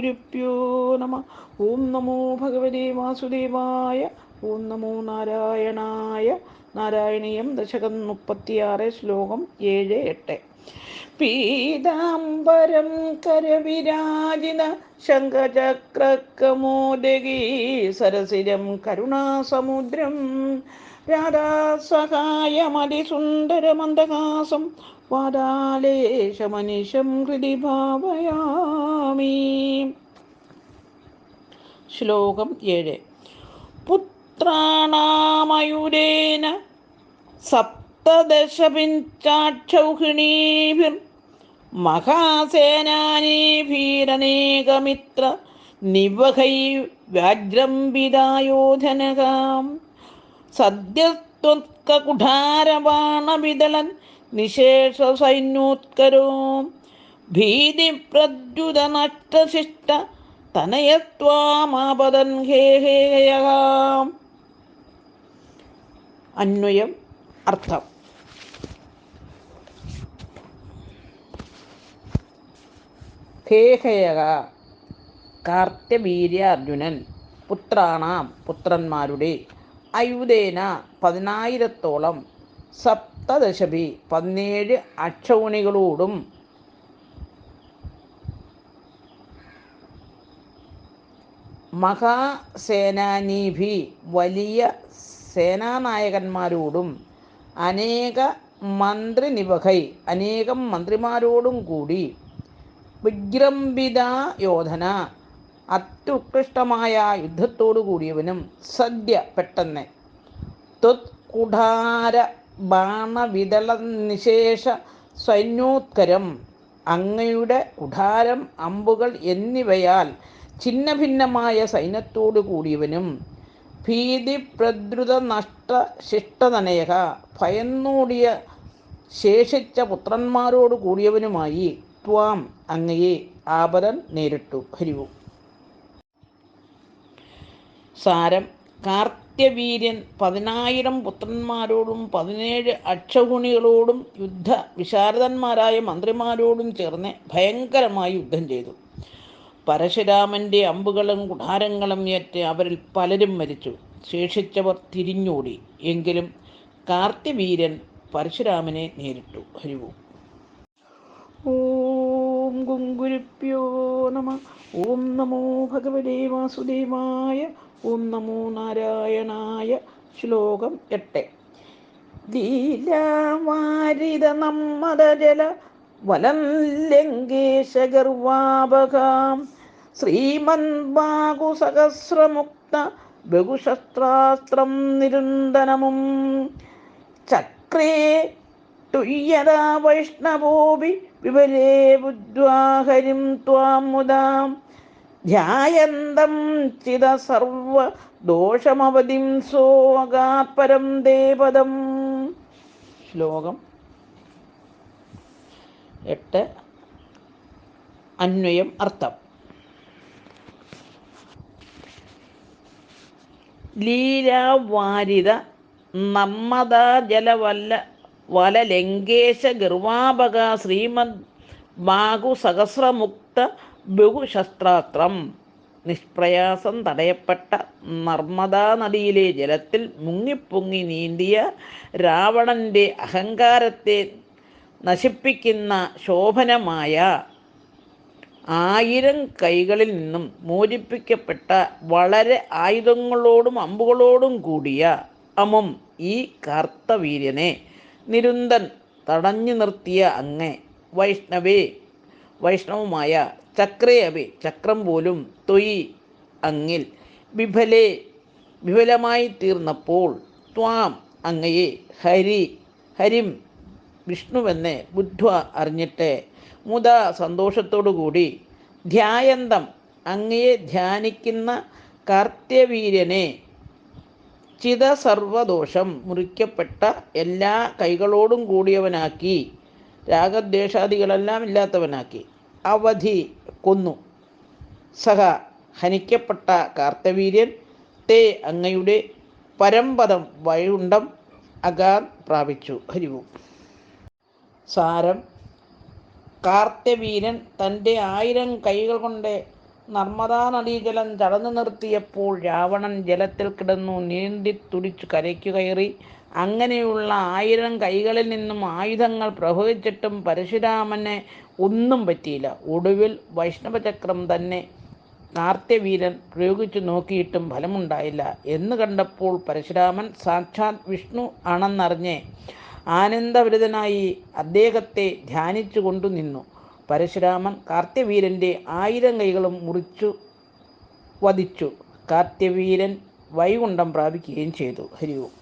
ഗുരുഭ്യോ നമ. ഓം നമോ ഭഗവതി വാസുദേവായ. ഓം നമോ നാരായണായ. നാരായണീയം ദശകം മുപ്പത്തിയാറ് ശ്ലോകം ഏഴ് എട്ട്. പീതാംബരം കരവിരാജിന ശങ്കചക്രകമോദകീ സരസിരം കരുണാസമുദ്രം രാധാസഹായമതിസുന്ദരമന്ദഹാസം വാദാലേശമനിശം ഹൃദി ഭാവയാമി. ശ്ലോകം ഏഴ്. പുത്രാണാമയുരേന സപ്തദശപിഞ്ചാക്ഷൗഹിണീഭിർ മഹാസേനാനീഭീരനേകമിത്ര നിവഹൈ വ്യാജ്രംബിതായോധനകാം സദ്യസ്ത്വത്കുഠാരബാണവിദളൻ നിശേഷ സൈന്യോത്കരോ ഭീതിപ്രദ്യുതനഷ്ടശിഷ്ട തനയത്വാമാപതൻ ഹേഹേയാം അന്വയം അർത്ഥം. ഹേഹയക കാർത്യവീര്യ അർജുനൻ പുത്രാണാം പുത്രന്മാരുടെ അയുധേന പതിനായിരത്തോളം സപ്തദശഭി പതിനേഴ് അക്ഷൗണികളോടും മഹാസേനാനീഭി വലിയ സേനാനായകന്മാരോടും അനേക മന്ത്രിനിവഹൈ അനേകം മന്ത്രിമാരോടും കൂടി വിജൃംഭിത യോധന അത്യുത്കൃഷ്ടമായ യുദ്ധത്തോടു കൂടിയവനും സദ്യ പെട്ടെന്ന്. ത്വത്കുഠാര ബാണവിതള നിശേഷ സൈന്യോത്കരം അങ്ങയുടെ കുഠാരം അമ്പുകൾ എന്നിവയാൽ ഛിന്നഭിന്നമായ സൈന്യത്തോടു കൂടിയവനും ഭീതി പ്രദ്രുത നഷ്ട ശിഷ്ടതനയക ഭയന്നൂടിയ ശേഷിച്ച പുത്രന്മാരോട് കൂടിയവനുമായി ത്വാം അങ്ങയെ ആപരൻ നേരിട്ടു. ഹരിവു. സാരം. കാർത്യവീര്യൻ പതിനായിരം പുത്രന്മാരോടും പതിനേഴ് അക്ഷഗുണികളോടും യുദ്ധ വിശാരദന്മാരായ മന്ത്രിമാരോടും ചേർന്ന് ഭയങ്കരമായി യുദ്ധം ചെയ്തു. പരശുരാമന്റെ അമ്പുകളും കുടാരങ്ങളും ഏറ്റ് അവരിൽ പലരും മരിച്ചു. ശേഷിച്ചവർ തിരിഞ്ഞോടി. എങ്കിലും കാർത്തിവീരൻ പരശുരാമനെ നേരിട്ടു. ഹരിവു. ഓം ഗുങ്കുരുപ്യോ നമ. ഓം നമോ ഭഗവതേ വാസുദേവായ. ഓം നമോ നാരായണായ. ശ്ലോകം എട്ട്. ലീലാവാരിത നമ്മദജല വലം ലങ്കേശഗർവാപകാം സഹസ്രമുക്ത ബഹുശസ്ത്രാസ്ത്രം നിരുന്തനമും. ചക്രേ തുയ്യതാ വൈഷ്ണവോപി വിപലേ ബുദ്ധ്വാഹരിം ത്വാം മുദാം. ധ്യായന്തം ചിത സർവ ദോഷമവതിം സോകാപരം ദേവതം. ശ്ലോകം എട്ട്. അന്വയം അർത്ഥം. ലീലാവാരിത നമ്മദാ ജലവല്ല വല ലങ്കേശ ഗർവാപക ശ്രീമദ് ബാഹു സഹസ്രമുക്ത ബഹുശസ്ത്രാസ്ത്രം. നിഷ്പ്രയാസം തടയപ്പെട്ട നർമ്മദാ നദിയിലെ ജലത്തിൽ മുങ്ങിപ്പൊങ്ങി നീന്തിയ രാവണന്റെ അഹങ്കാരത്തെ നശിപ്പിക്കുന്ന ശോഭനമായ ആയിരം കൈകളിൽ നിന്നും മോചിപ്പിക്കപ്പെട്ട വളരെ ആയുധങ്ങളോടും അമ്പുകളോടും കൂടിയ അമം ഈ കാർത്തവീര്യനെ നിരുന്തൻ തടഞ്ഞു നിർത്തിയ അങ്ങേ വൈഷ്ണവേ വൈഷ്ണവുമായ ചക്രയവേ ചക്രം പോലും തൊയ് അങ്ങിൽ വിഫലേ വിഫലമായി തീർന്നപ്പോൾ ത്വാം അങ്ങയെ ഹരി ഹരിം വിഷ്ണുവെന്ന് ബുദ്ധ്വ അറിഞ്ഞിട്ട്. മുത സന്തോഷത്തോടുകൂടി ധ്യായന്തം അങ്ങയെ ധ്യാനിക്കുന്ന കാർത്യവീര്യനെ ചിത സർവദോഷം മുറിക്കപ്പെട്ട എല്ലാ കൈകളോടും കൂടിയവനാക്കി രാഗദ്വേഷാദികളെല്ലാം ഇല്ലാത്തവനാക്കി. അവധി കൊന്നു. സഹ ഹനിക്കപ്പെട്ട കാർത്തവീര്യൻ തേ അങ്ങയുടെ പരമ്പദം വൈകുണ്ടം അഗാൻ പ്രാപിച്ചു. ഹരിവു. സാരം. കാർത്യവീരൻ തന്റെ ആയിരം കൈകൾ കൊണ്ട് നർമ്മദാ നദീജലം തടഞ്ഞു നിർത്തിയപ്പോൾ രാവണൻ ജലത്തിൽ കിടന്നു നീണ്ടി തുടിച്ചു കരയ്ക്കു കയറി. അങ്ങനെയുള്ള ആയിരം കൈകളിൽ നിന്നും ആയുധങ്ങൾ പ്രവഹിച്ചിട്ടും പരശുരാമനെ ഒന്നും പറ്റിയില്ല. ഒടുവിൽ വൈഷ്ണവചക്രം തന്നെ കാർത്യവീരൻ പ്രയോഗിച്ചു നോക്കിയിട്ടും ഫലമുണ്ടായില്ല. എന്ന് കണ്ടപ്പോൾ പരശുരാമൻ സാക്ഷാത് വിഷ്ണു ആണെന്നറിഞ്ഞ് ആനന്ദഭരിതനായി അദ്ദേഹത്തെ ധ്യാനിച്ചു കൊണ്ടു നിന്നു. പരശുരാമൻ കാർത്യവീരന്റെ ആയിരം കൈകളും മുറിച്ചു വധിച്ചു. കാർത്യവീരൻ വൈകുണ്ഠം പ്രാപിക്കുകയും ചെയ്തു. ഹരി ഓം.